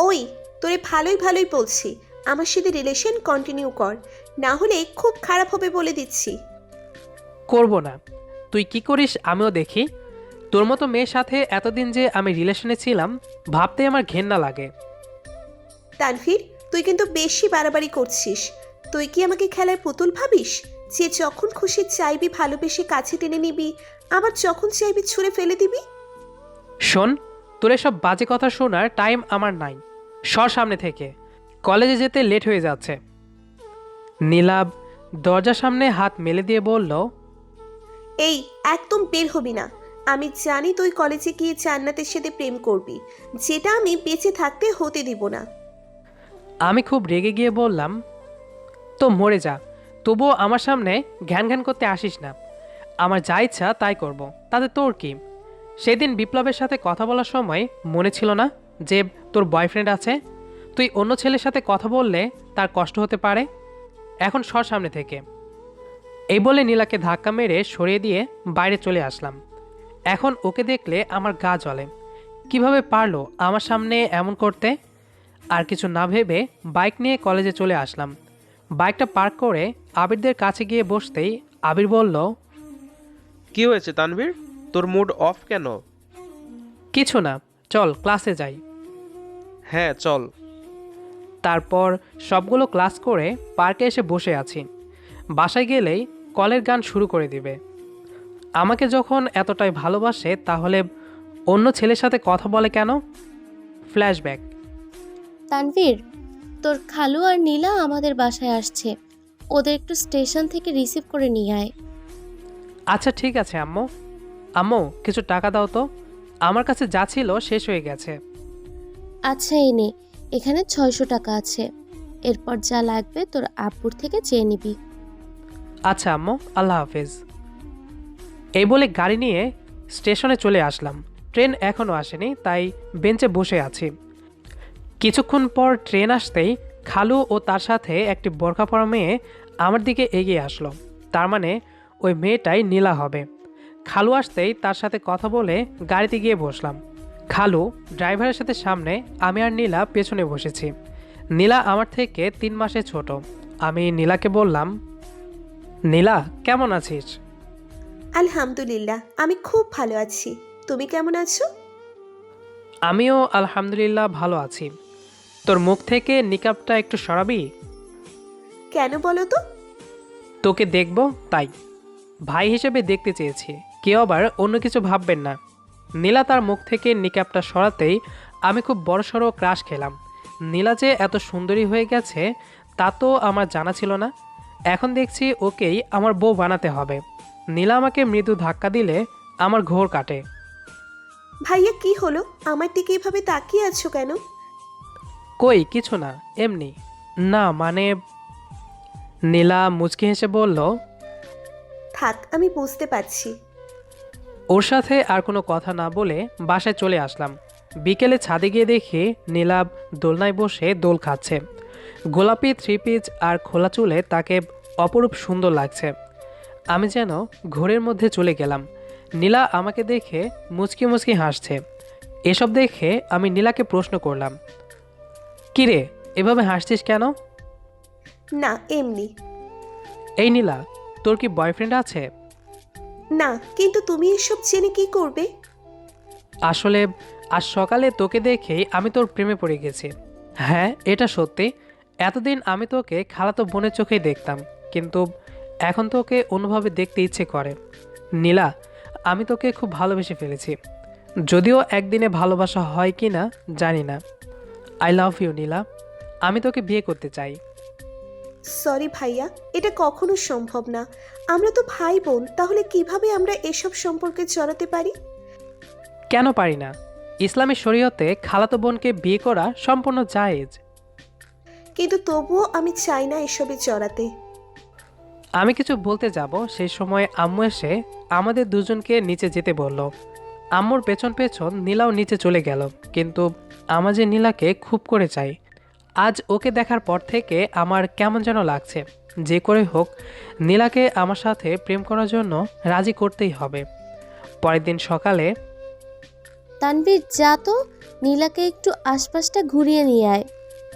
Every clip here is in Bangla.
ওই তোরে ভালোই ভালোই বলছি আমার সাথে রিলেশন কন্টিনিউ কর না হলে খুব খারাপ হবে বলে দিচ্ছি। করব না। তুই কি করিস আমিও দেখি। তোর মতো মেয়ের সাথে এতদিন যে আমি রিলেশনে ছিলাম ভাবতে আমার ঘেন্না লাগে। তানভীর তুই কিন্তু বেশি বাড়াবাড়ি করছিস। তুই কি আমাকে খেলার পুতুল ভাবিস? যে যখন খুশি চাইবি ভালোবেসে কাছে টেনে নিবি আবার যখন চাইবি ছুঁড়ে ফেলে দিবি? শোন তোর এসব বাজে কথা শোনার টাইম আমার নাই। সর সামনে থেকে। কলেজে যেতে লেট হয়ে যাচ্ছে। নীলাভ দরজার সামনে হাত মেলে দিয়ে বলল এই একদম বের হবি না। আমি জানি তুই কলেজে গিয়ে জান্নাতের সাথে প্রেম করবি। যেটা আমি বেঁচে থাকতে হতে দিব না। আমি খুব রেগে গিয়ে বললাম তো মরে যা। তবুও আমার সামনে ঘ্যান ঘ্যান করতে আসিস না। আমার যা ইচ্ছা তাই করব। তাতে তোর কি? সেদিন বিপ্লবের সাথে কথা বলার সময় মনে ছিল না যে তোর বয়ফ্রেন্ড আছে? তুই অন্য ছেলের সাথে কথা বললে তার কষ্ট হতে পারে? এখন সর সামনে থেকে। এই বলে নীলাকে ধাক্কা মেরে সরিয়ে দিয়ে বাইরে চলে আসলাম। এখন ওকে দেখলে আমার গা জ্বলে। কীভাবে পারল আমার সামনে এমন করতে? আর কিছু না ভেবে বাইক নিয়ে কলেজে চলে আসলাম। বাইকটা পার্ক করে আবিরদের কাছে গিয়ে বসতেই আবির বলল কি হয়েছে তানভীর? তোর মুড অফ কেন? কিছু না চল ক্লাসে যাই। হ্যাঁ চল। তারপর সবগুলো ক্লাস করে পার্কে এসে বসে আছি। বাসায় গেলেই কলের গান শুরু করে দিবে। আমাকে যখন এতটাই ভালোবাসে তাহলে অন্য ছেলের সাথে কথা বলে কেন? ফ্ল্যাশব্যাক তানভীর তোর খালু আর নীলা আমাদের বাসায় আসছে। ওদের একটু স্টেশন থেকে রিসিভ করে নিয়ে আয়। আচ্ছা ঠিক আছে আম্মু। আম্মু কিছু টাকা দাও তো। আমার কাছে যা ছিল শেষ হয়ে গেছে। আচ্ছা এই নে, এখানে ছয়শো টাকা আছে। এরপর যা লাগবে তোর আব্বুর থেকে চেয়ে নিবি। আচ্ছা আম্মু, আল্লাহ হাফেজ। এই বলে গাড়ি নিয়ে স্টেশনে চলে আসলাম। ট্রেন এখনও আসেনি, তাই বেঞ্চে বসে আছি। কিছুক্ষণ পর ট্রেন আসতেই খালু ও তার সাথে একটি বোরখা পরা মেয়ে আমার দিকে এগিয়ে আসলো। তার মানে ওই মেয়েটাই নীলা হবে। খালু আসতেই তার সাথে কথা বলে গাড়িতে গিয়ে বসলাম। খালু ড্রাইভারের সাথে সামনে আমি আর নীলা পেছনে বসেছি। নীলা আমার থেকে তিন মাসে ছোট। আমি নীলাকে বললাম নীলা কেমন আছিস? আলহামদুলিল্লাহ আমি খুব ভালো আছি। তুমি কেমন আছো? আমিও আলহামদুলিল্লাহ ভালো আছি। তোর মুখ থেকে নিকাবটা একটু সরাবি? কেন বলো তো? তোকে দেখব তাই। ভাই হিসেবে দেখতে চেয়েছি কেউ আবার অন্য কিছু ভাববেন না। নীলা তার মুখ থেকে নিকাবটা সরাতেই আমি খুব বড়সড় ক্রাশ খেলাম। নীলা যে এত সুন্দরী হয়ে গেছে তা তো আমার জানা ছিল না। এখন দেখছি ওকেই আমার বউ বানাতে হবে। নীলা আমাকে মৃদু ধাক্কা দিলে আমার ঘোর কাটে। ভাইয়া কি হলো? আমার দিকে এভাবে তাকিয়ে আছো কেন? কই কিছু না এমনি। না মানে নীলা মুচকি হেসে বলল থাক আমি বুঝতে পারছি। ওর সাথে আর কোনো কথা না বলে বাসায় চলে আসলাম। বিকেলে ছাদে গিয়ে দেখি নীলাভ দোলনায় বসে দোল খাচ্ছে। গোলাপি থ্রি পিচ আর খোলা চুলে তাকে অপরূপ সুন্দর লাগছে। আমি যেন ঘোরের মধ্যে চলে গেলাম। নীলা আমাকে দেখে মুচকি মুচকি হাসছে। এসব দেখে আমি নীলাকে প্রশ্ন করলাম কিরে এভাবে হাসছিস কেন? না এমনি। এই নীলা তোর কি বয়ফ্রেন্ড আছে? না, কিন্তু তুমি এসব জেনে কি করবে? আসলে, আজ সকালে তোকে দেখেই আমি তোর প্রেমে পড়ে গেছি। হ্যাঁ এটা সত্যি। এতদিন আমি তোকে খালাতো বোনের চোখেই দেখতাম, কিন্তু এখন তোকে অন্যভাবে দেখতে ইচ্ছে করে। নীলা, আমি তোকে খুব ভালোবেসে ফেলেছি। যদিও একদিনে ভালোবাসা হয় কি না জানি না। I love you, Nila. আমি তোকে বিয়ে করতে চাই। সরি ভাইয়া এটা কখনো সম্ভব না। আমরা তো ভাই বোন তাহলে কীভাবে আমরা এসব সম্পর্কে জড়াতে পারি? কেন পারি না? ইসলামী শরীয়তে খালাতো বোনকে বিয়ে করা সম্পূর্ণ জায়েজ। কিন্তু তবুও আমি চাই না এসবে জড়াতে। আমি কিছু বলতে যাব সেই সময় আম্মু এসে আমাদের দুজনকে নিচে যেতে বলল। আম্মুর পেছন পেছন নীলাও নিচে চলে গেল কিন্তু আমার যে নীলাকে খুব করে চাই আজ ওকে দেখার পর থেকে আমার কেমন যেন লাগছে। যে করে হোক নীলাকে আমার সাথে প্রেম করার জন্য রাজি করতেই হবে। পরের দিন সকালে তানভীর যা তো। নীলাকে একটু আশপাশটা ঘুরিয়ে নিয়ে আয়।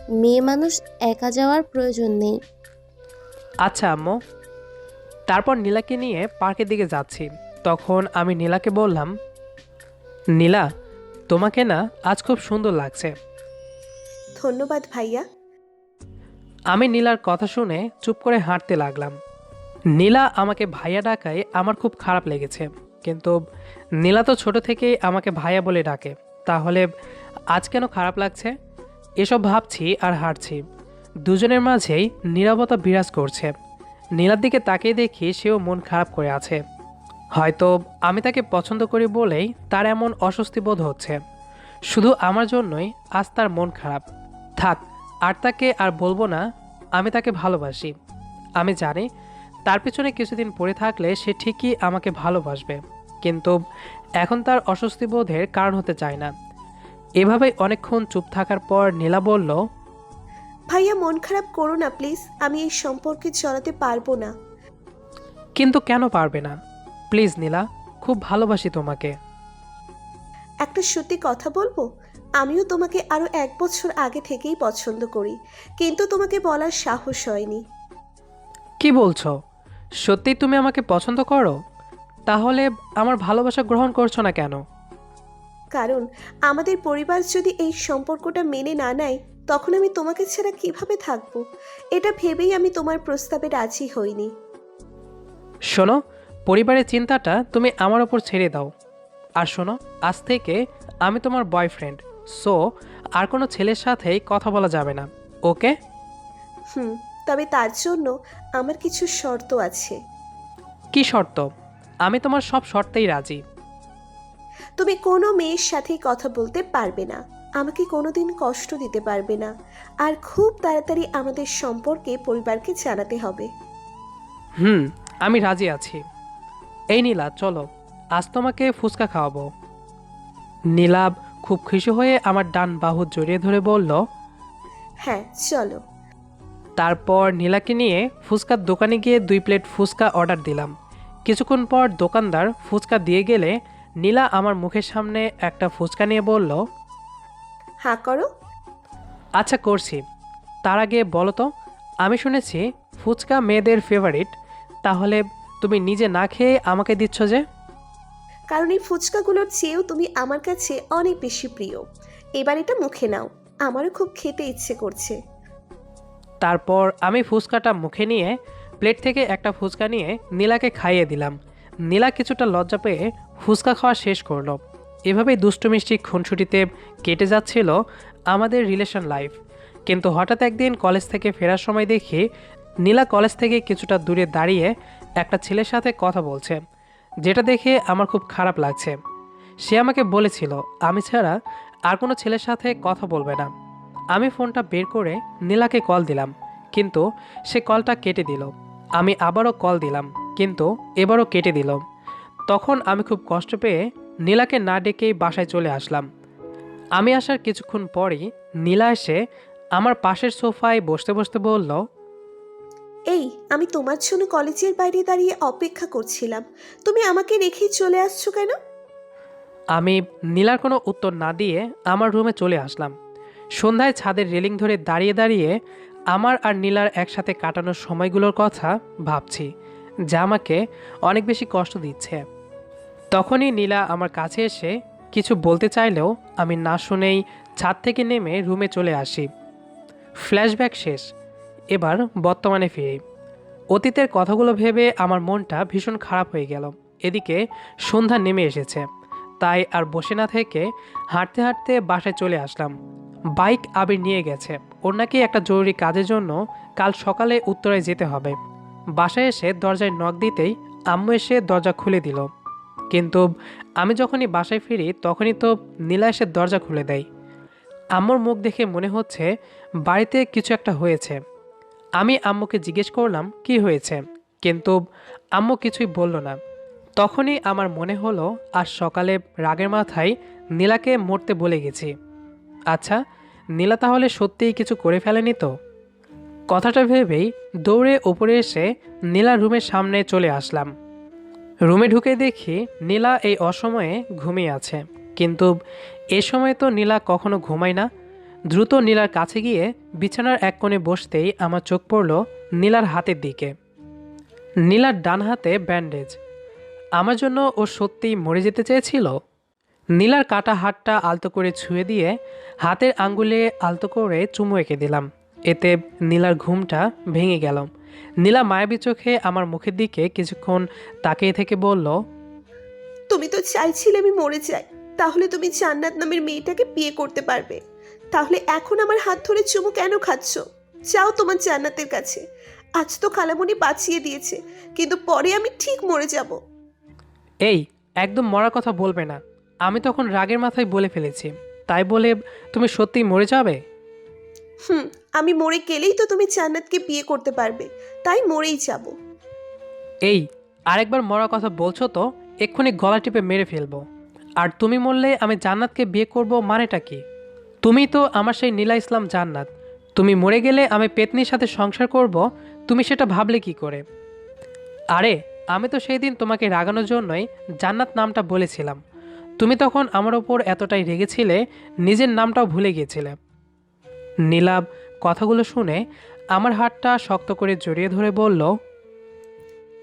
মেয়ে মানুষ একা যাওয়ার প্রয়োজন নেই। আচ্ছা আম্মু। তারপর নীলাকে নিয়ে পার্কের দিকে যাচ্ছি। তখন আমি নীলাকে বললাম নীলা তোমাকে না আজ খুব সুন্দর লাগছে। ধন্যবাদ, ভাইয়া। আমি নীলার কথা শুনে চুপ করে হাঁটতে লাগলাম। নীলা আমাকে ভাইয়া ডাকায় আমার খুব খারাপ লেগেছে। কিন্তু নীলা তো ছোট থেকেই আমাকে ভাইয়া বলে ডাকে। তাহলে আজ কেন খারাপ লাগছে? এসব ভাবছি আর হাঁটছি। দুজনের মাঝেই নীরবতা বিরাজ করছে। নীলার দিকে তাকিয়ে দেখি সেও মন খারাপ করে আছে। হয়তো আমি তাকে পছন্দ করি বলেই তার এমন অস্বস্তি বোধ হচ্ছে। শুধু আমার জন্যই আজ তার মন খারাপ। থাক আর তাকে আর বলব না আমি তাকে ভালোবাসি। আমি জানি তার পিছনে কিছুদিন পড়ে থাকলে সে ঠিকই আমাকে ভালোবাসবে। কিন্তু এখন তার অস্বস্তি বোধের কারণ হতে চায় না। এভাবেই অনেকক্ষণ চুপ থাকার পর নীলা বলল ভাইয়া মন খারাপ করো না প্লিজ। আমি এই সম্পর্কে চলাতে পারব না। কিন্তু কেন পারবে না? প্লিজ নীলা খুব ভালোবাসি তোমাকে। একটা সত্যি কথা বলব? আমিও তোমাকে আরও এক বছর আগে থেকেই পছন্দ করি কিন্তু তোমাকে বলার সাহস হয়নি। কি বলছো? সত্যি তুমি আমাকে পছন্দ করো? তাহলে আমার ভালোবাসা গ্রহণ করছ না কেন? কারণ আমাদের পরিবার যদি এই সম্পর্কটা মেনে না নেয় তখন আমি তোমাকে ছাড়া কীভাবে থাকব? এটা ভেবেই আমি তোমার প্রস্তাবে রাজি হইনি। শোনো পরিবারের চিন্তাটা তুমি আমার ওপর ছেড়ে দাও। আর শোনো আজ থেকে আমি তোমার বয়ফ্রেন্ড সো আর কোনো ছেলের সাথেই কথা বলা যাবে না ওকে? হুম তবে তার জন্য আমার কিছু শর্ত আছে। কি শর্ত? আমি তোমার সব শর্তেই রাজি। তুমি কোনো মেয়ের সাথেই কথা বলতে পারবে না আমাকে কোনোদিন কষ্ট দিতে পারবে না আর খুব তাড়াতাড়ি আমাদের সম্পর্কে পরিবারকে জানাতে হবে। হুম আমি রাজি আছি। এই নীলা চলো আজ তোমাকে ফুচকা খাওয়াবো। নীলাভ খুব খুশি হয়ে আমার ডান বাহু জড়িয়ে ধরে বলল হ্যাঁ চলো। তারপর নীলাকে নিয়ে ফুচকার দোকানে গিয়ে দুই প্লেট ফুচকা অর্ডার দিলাম। কিছুক্ষণ পর দোকানদার ফুচকা দিয়ে গেলে নীলা আমার মুখের সামনে একটা ফুচকা নিয়ে বলল হ্যাঁ করো। আচ্ছা করছি। তার আগে বলো তো আমি শুনেছি ফুচকা মেয়েদের ফেভারিট তাহলে তুমি নিজে না খেয়ে আমাকে দিচ্ছ যে? কারণ এই ফুচকাগুলোর চেয়েও তুমি আমার কাছে অনেক বেশি প্রিয়। এবার এটা মুখে নাও, আমারও খুব খেতে ইচ্ছে করছে। তারপর আমি ফুচকাটা মুখে নিয়ে, প্লেট থেকে একটা ফুচকা নিয়ে নীলাকে খাইয়ে দিলাম। নীলা কিছুটা লজ্জা পেয়ে ফুচকা খাওয়া শেষ করল। এভাবেই দুষ্টু মিষ্টি খুনসুটিতে কেটে যাচ্ছিল আমাদের রিলেশন লাইফ। কিন্তু হঠাৎ একদিন কলেজ থেকে ফেরার সময় দেখি নীলা কলেজ থেকে কিছুটা দূরে দাঁড়িয়ে একটা ছেলের সাথে কথা বলছে। যেটা দেখে আমার খুব খারাপ লাগছে। সে আমাকে বলেছিল, আমি ছাড়া আর কোনো ছেলের সাথে কথা বলবে না। আমি ফোনটা বের করে নীলাকে কল দিলাম, কিন্তু সে কলটা কেটে দিল। আমি আবারও কল দিলাম, কিন্তু এবারও কেটে দিল। তখন আমি খুব কষ্ট পেয়ে নীলাকে না ডেকেই বাসায় চলে আসলাম। আমি আসার কিছুক্ষণ পরই নীলা এসে আমার পাশের সোফায় বসতে বসতে বলল এই, আমি তোমার জন্য কলেজের বাইরে দাঁড়িয়ে অপেক্ষা করছিলাম। তুমি আমাকে রেখেই চলে আসছো কেন? আমি নীলার কোনো উত্তর না দিয়ে আমার রুমে চলে আসলাম। সন্ধ্যায় ছাদের রেলিং ধরে দাঁড়িয়ে দাঁড়িয়ে আমার আর নীলার একসাথে কাটানোর সময়গুলোর কথা ভাবছি, যা আমাকে অনেক বেশি কষ্ট দিচ্ছে। তখনই নীলা আমার কাছে এসে কিছু বলতে চাইলেও আমি না শুনেই ছাদ থেকে নেমে রুমে চলে আসি। ফ্ল্যাশব্যাক শেষ। এবার বর্তমানে ফিরি। অতীতের কথাগুলো ভেবে আমার মনটা ভীষণ খারাপ হয়ে গেল। এদিকে সন্ধ্যা নেমে এসেছে। তাই আর বসে না থেকে হাঁটতে হাঁটতে বাসায় চলে আসলাম। বাইক আবির নিয়ে গেছে। ওর নাকি একটা জরুরি কাজের জন্য কাল সকালে উত্তরায় যেতে হবে। বাসায় এসে দরজায় নখ দিতেই আম্মু এসে দরজা খুলে দিল। কিন্তু আমি যখনই বাসায় ফিরি তখনই তো নীলা এসে দরজা খুলে দেয়। আম্মুর মুখ দেখে মনে হচ্ছে বাড়িতে কিছু একটা হয়েছে। আমি আম্মুকে জিজ্ঞেস করলাম, কি হয়েছে? কিন্তু আম্মু কিছুই বলল না। তখনই আমার মনে হলো, আজ সকালে রাগের মাথায় নীলাকে মরতে বলে গেছি। আচ্ছা নীলা তাহলে সত্যিই কিছু করে ফেলেনি তো? কথাটা ভেবেই দৌড়ে ওপরে এসে নীলা রুমের সামনে চলে আসলাম। রুমে ঢুকে দেখি নীলা এই অসময়ে ঘুমিয়ে আছে। কিন্তু এ সময় তো নীলা কখনো ঘুমায় না দ্রুত নীলার কাছে গিয়ে বিছানার এক কোণে বসতেই আমার চোখ পড়ল নীলার হাতের দিকে। নীলার ডান হাতে ব্যান্ডেজ। আমার জন্য ও সত্যিই মরে যেতে চেয়েছিল? নীলার কাটা হাতটা আলতো করে ছুঁয়ে দিয়ে হাতের আঙ্গুলে আলতো করে চুমু এঁকে দিলাম। এতে নীলার ঘুমটা ভেঙে গেল। নীলা মায়াবী চোখে আমার মুখের দিকে কিছুক্ষণ তাকিয়ে থেকে বলল, তুমি তো চাইছিলে আমি মরে যাই। তাহলে তুমি জান্নাত নামের মেয়েটাকে বিয়ে করতে পারবে। তাহলে এখন আমার হাত ধরে চুমু কেন খাচ্ছ? যাও তোমার জান্নাতের কাছে। আজ তো খালামণি বাঁচিয়ে দিয়েছে কিন্তু পরে আমি ঠিক মরে যাব। এই একদম মরার কথা বলবে না। আমি তখন রাগের মাথায় বলে ফেলেছি। তাই বলে তুমি সত্যিই মরে যাবে? হুম আমি মরে গেলেই তো তুমি জান্নাতকে বিয়ে করতে পারবে। তাই মরেই যাব। এই আরেকবার মরার কথা বলছো তো এক্ষুনি গলা টিপে মেরে ফেলব। আর তুমি মরলে আমি জান্নাতকে বিয়ে করব মানেটা কি? তুমি তো আমার সেই নীলা ইসলাম জান্নাত। তুমি মরে গেলে আমি পেতনির সাথে সংসার করব, তুমি সেটা ভাবলে কি করে? আরে, আমি তো সেই দিন তোমাকে রাগানোর জন্যই জান্নাত নামটা বলেছিলাম। তুমি তখন আমার ওপর এতটাই রেগেছিলে, নিজের নামটাও ভুলে গিয়েছিলে। নীলাভ কথাগুলো শুনে আমার হাতটা শক্ত করে জড়িয়ে ধরে বলল,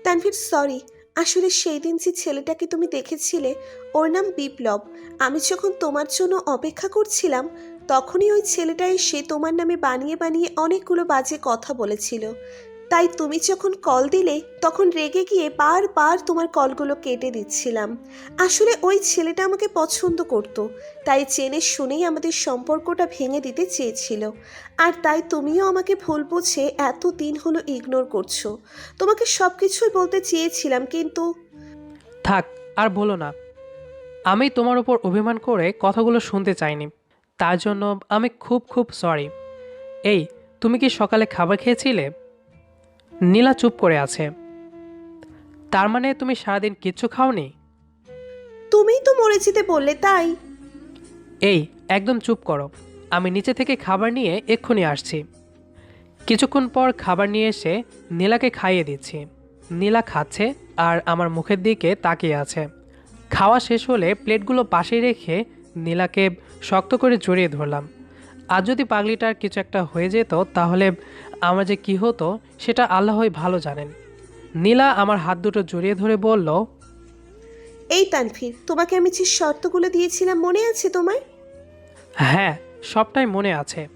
তানভীর সরি আসলে সেই দিন যে ছেলেটাকে তুমি দেখেছিলে, ওর নাম বিপ্লব। আমি যখন তোমার জন্য অপেক্ষা করছিলাম তখনই ওই ছেলেটা এসে তোমার নামে বানিয়ে বানিয়ে অনেকগুলো বাজে কথা বলেছিল। তাই তুমি যখন কল দিলে, তখন রেগে গিয়ে বারবার তোমার কলগুলো কেটে দিচ্ছিলাম। আসলে ওই ছেলেটা আমাকে পছন্দ করত, তাই চেনে শুনেই আমাদের সম্পর্কটা ভেঙে দিতে চেয়েছিল। আর তাই তুমিও আমাকে ভুল বুঝে এত দিন হলো ইগনোর করছ। তোমাকে সব কিছুই বলতে চেয়েছিলাম, কিন্তু থাক, আর বলো না। আমি তোমার উপর অভিমান করে কথাগুলো শুনতে চাইনি। তার জন্য আমি খুব খুব সরি এই তুমি কি সকালে খাবার খেয়েছিলে? নীলা চুপ করে আছে। তার মানে তুমি সারাদিন কিচ্ছু খাওনি? তুমিই তো মরে যেতে বললে তাই? এই একদম চুপ করো। আমি নিচে থেকে খাবার নিয়ে এক্ষুনি আসছি। কিছুক্ষণ পর খাবার নিয়ে এসে নীলাকে খাইয়ে দিচ্ছি। নীলা খাচ্ছে আর আমার মুখের দিকে তাকিয়ে আছে। খাওয়া শেষ হলে প্লেটগুলো পাশে রেখে নীলাকে শক্ত করে জড়িয়ে ধরলাম। আর যদি পাগলিটার কিছু একটা হয়ে যেত তাহলে আমার যে কী হতো সেটা আল্লাহই ভালো জানেন। নীলা আমার হাত দুটো জড়িয়ে ধরে বলল এই তানভীর তোমাকে আমি যে শর্তগুলো দিয়েছিলাম মনে আছে তোমার? হ্যাঁ সবটাই মনে আছে।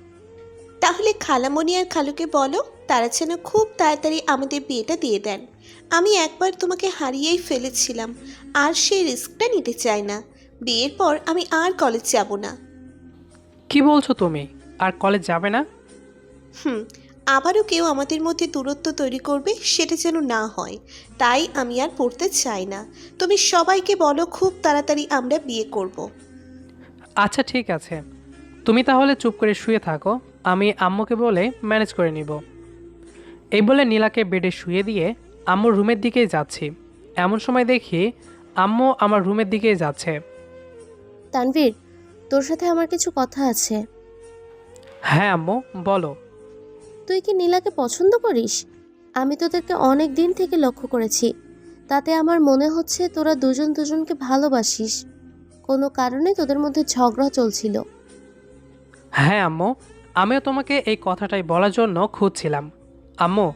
তাহলে খালামণি আর খালুকে বলো তারা যেন খুব তাড়াতাড়ি আমাদের বিয়েটা দিয়ে দেন। আমি একবার তোমাকে হারিয়েই ফেলেছিলাম আর সেই রিস্কটা নিতে চাই না। বিয়ের পর আমি আর কলেজ যাব না। কি বলছো তুমি? আর কলেজ যাবে না? হুম আবারও কেউ আমাদের মধ্যে দূরত্ব তৈরি করবে সেটা যেন না হয়। তাই আমি আর পড়তে চাই না। তুমি সবাইকে বলো খুব তাড়াতাড়ি আমরা বিয়ে করব। আচ্ছা ঠিক আছে। তুমি তাহলে চুপ করে শুয়ে থাকো। আমি আম্মুকে বলে ম্যানেজ করে নিব। এই বলে নীলাকে বেডে শুয়ে দিয়ে আম্মুর রুমের দিকেই যাচ্ছি। এমন সময় দেখি আম্মু আমার রুমের দিকেই যাচ্ছে। তানভীর তোর সাথে আমার কিছু কথা আছে। হ্যাঁ আম্মু বলো। তুই কি নীলাকে পছন্দ করিস? আমি তোদেরকে অনেক দিন থেকে লক্ষ্য করেছি। তাতে আমার মনে হচ্ছে তোরা দুজন দুজনকে ভালোবাসিস। কোনো কারণে তোদের মধ্যে ঝগড়া চলছিল। হ্যাঁ আম্মু আমিও তোমাকে এই কথাটাই বলার জন্য খুঁজছিলাম। আম্মু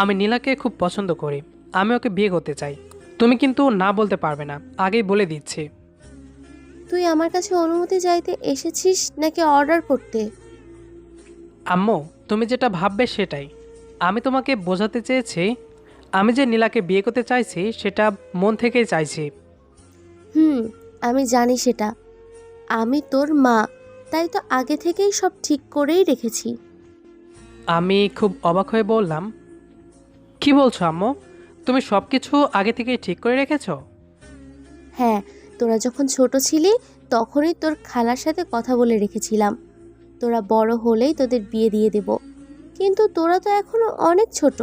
আমি নীলাকে খুব পছন্দ করি। আমি ওকে বিয়ে করতে চাই। তুমি কিন্তু না বলতে পারবে না আগেই বলে দিচ্ছি। তুই আমার কাছে অনুমতি চাইতে এসেছিস নাকি অর্ডার করতে? আম্মু তুমি যেটা ভাববে সেটাই। আমি তোমাকে বোঝাতে চেয়েছি আমি যে নীলাকে বিয়ে করতে চাইছি সেটা মন থেকেই চাইছি। হুম আমি জানি সেটা। আমি তোর মা তাই তো আগে থেকেই সব ঠিক করেই রেখেছি। আমি খুব অবাক হয়ে বললাম কি বলছো আম্মু? তুমি সব কিছু আগে থেকেই ঠিক করে রেখেছো? হ্যাঁ তোরা যখন ছোট ছিলি, তখনই তোর খালার সাথে কথা বলে রেখেছিলাম। তোরা বড় হলেই তোদের বিয়ে দিয়ে দেব। কিন্তু তোরা তো এখনও অনেক ছোট।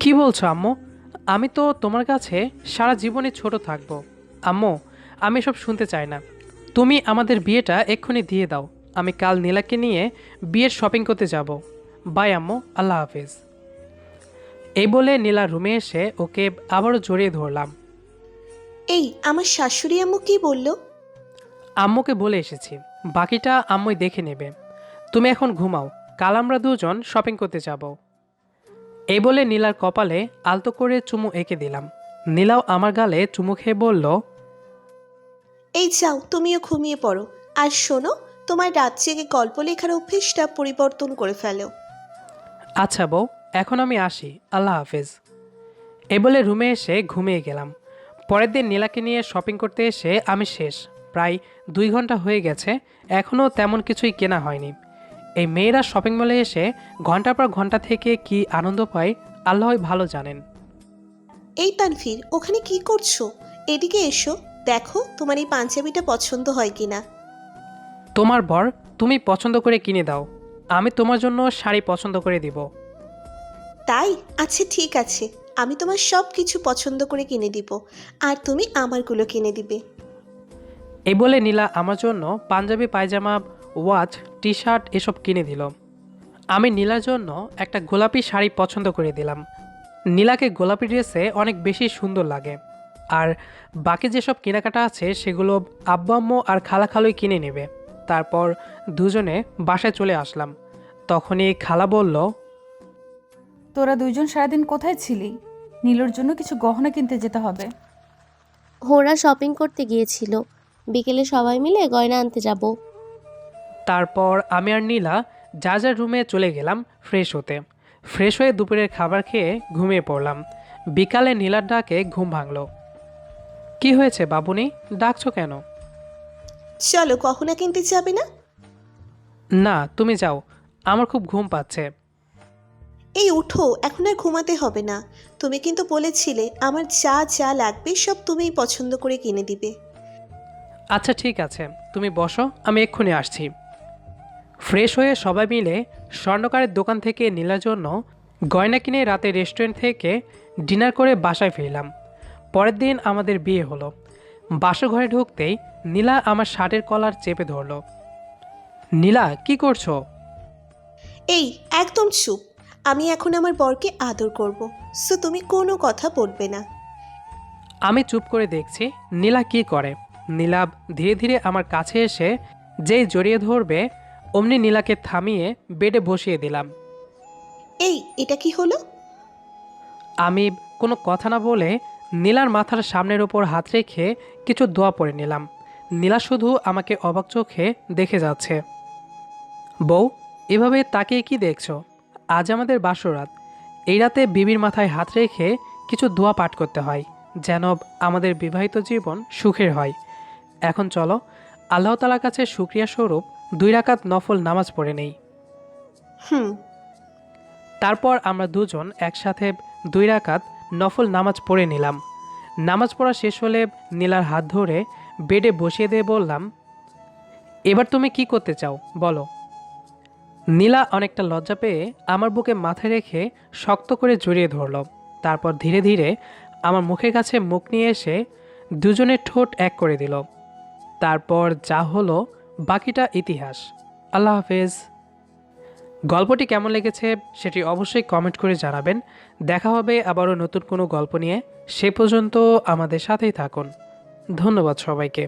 কি বলছো, আম্মু? আমি তো তোমার কাছে সারা জীবনে ছোট থাকব। আম্মু, আমি সব শুনতে চাই না। তুমি আমাদের বিয়েটা এক্ষুনি দিয়ে দাও। আমি কাল নীলাকে নিয়ে বিয়ের শপিং করতে যাব। বাই, আম্মু। আল্লাহ হাফিজ। এই বলে নীলা রুমে এসে ওকে আবারও জড়িয়ে ধরলাম। এই আমার শাশুড়ি আম্মু কি বলল? আম্মুকে বলে এসেছি। বাকিটা আম্মুই দেখে নেবে। তুমি এখন ঘুমাও। কাল আমরা দুজন শপিং করতে যাব। এই বলে নীলার কপালে আলতো করে চুমু এঁকে দিলাম। নীলাও আমার গালে চুমু খেয়ে বলল এই যাও তুমিও ঘুমিয়ে পড়ো। আর শোনো তোমার রাত জেগে গল্প লেখার অভ্যেসটা পরিবর্তন করে ফেলো। আচ্ছা বউ এখন আমি আসি। আল্লাহ হাফেজ। এ বলে রুমে এসে ঘুমিয়ে গেলাম। পরের দিন নীলাকে নিয়ে শপিং করতে এসে আমি শেষ। প্রায় দুই ঘণ্টা হয়ে গেছে এখনও তেমন কিছুই কেনা হয়নি। এই মেয়েরা শপিং মলে এসে ঘণ্টার পর ঘণ্টা থেকে কি আনন্দ পায় আল্লাহই ভালো জানেন। এই তানফির ওখানে কি করছ? এদিকে এসো দেখো তোমার এই পাঞ্জাবিটা পছন্দ হয় কিনা। তোমার বর তুমি পছন্দ করে কিনে দাও। আমি তোমার জন্য শাড়ি পছন্দ করে দিব। তাই? আচ্ছা ঠিক আছে। আমি তোমার সব কিছু পছন্দ করে কিনে দিব আর তুমি আমারগুলো কিনে দিবে। এই বলে নীলা আমার জন্য Punjabi pyjama watch T shirt এসব কিনে দিল। আমি নীলার জন্য একটা গোলাপি শাড়ি পছন্দ করে দিলাম। নীলাকে গোলাপি ড্রেসে অনেক বেশি সুন্দর লাগে। আর বাকি যেসব কেনাকাটা আছে সেগুলো আব্বু আম্মু আর খালা খালুই কিনে নেবে। তারপর দুজনে বাসায় চলে আসলাম। তখনই খালা বলল তোরা দুইজন সারাদিন কোথায় ছিলি? নীলর জন্য কিছু গহনা কিনতে যেতে হবে। ওরা শপিং করতে গিয়েছিল। বিকেলে সবাই মিলে গয়না আনতে যাব। তারপর আমি আর নীলা যা যার রুমে চলে গেলাম ফ্রেশ হতে। ফ্রেশ হয়ে দুপুরের খাবার খেয়ে ঘুমিয়ে পড়লাম। বিকালে নীলার ডাকে ঘুম ভাঙল। কি হয়েছে বাবুনি? ডাকছো কেন? চলো গহনা কিনতে যাবে না? না তুমি যাও। আমার খুব ঘুম পাচ্ছে। এই উঠো এখন আর ঘুমাতে হবে না। তুমি কিন্তু বলেছিলে আমার যা যা লাগবে সব তুমিই পছন্দ করে কিনে দিবে। আচ্ছা ঠিক আছে। তুমি বসো আমি এক্ষুনি আসছি। ফ্রেশ হয়ে সবাই মিলে স্বর্ণকারের দোকান থেকে নীলার জন্য গয়না কিনে রাতে রেস্টুরেন্ট থেকে ডিনার করে বাসায় ফিরলাম। পরের দিন আমাদের বিয়ে হলো। বাসর ঘরে ঢুকতেই নীলা আমার শার্টের কলার চেপে ধরলো। নীলা কি করছ? এই একদম চুপ। আমি এখন আমার বরকে আদর করব। সো তুমি কোনো কথা বলবে না। আমি চুপ করে দেখছি নীলা কি করে। নীলা ধীরে ধীরে আমার কাছে এসে যেই জড়িয়ে ধরবে অমনি নীলাকে থামিয়ে বেডে বসিয়ে দিলাম। এই এটা কি হলো? আমি কোনো কথা না বলে নীলার মাথার সামনের ওপর হাত রেখে কিছু দোয়া পড়ে নিলাম। নীলা শুধু আমাকে অবাক চোখে দেখে যাচ্ছে। বউ এভাবে তাকে কি দেখছ? আজ আমাদের বাসরাত এই রাতে বিবির মাথায় হাত রেখে কিছু দোয়া পাঠ করতে হয় যেন আমাদের বিবাহিত জীবন সুখের হয়। এখন চলো আল্লাহ তালার কাছে সুক্রিয়া স্বরূপ দুই রাকাত নফল নামাজ পড়ে নেই। হুম। তারপর আমরা দুজন একসাথে দুই রাকাত নফল নামাজ পড়ে নিলাম। নামাজ পড়া শেষ হলে নীলার হাত ধরে বেডে বসিয়ে দিয়ে বললাম এবার তুমি কি করতে চাও? বলো। নীলা অনেকটা লজ্জা পেয়ে আমার বুকে মাথায় রেখে শক্ত করে জড়িয়ে ধরলো। তারপর ধীরে ধীরে আমার মুখের কাছে মুখ নিয়ে এসে দুজনের ঠোঁট এক করে দিল। তারপর যা হলো বাকিটা ইতিহাস। আল্লাহ হাফেজ। গল্পটি কেমন লেগেছে সেটি অবশ্যই কমেন্ট করে জানাবেন। দেখা হবে আবারও নতুন কোনো গল্প নিয়ে। সে পর্যন্ত আমাদের সাথেই থাকুন। ধন্যবাদ সবাইকে।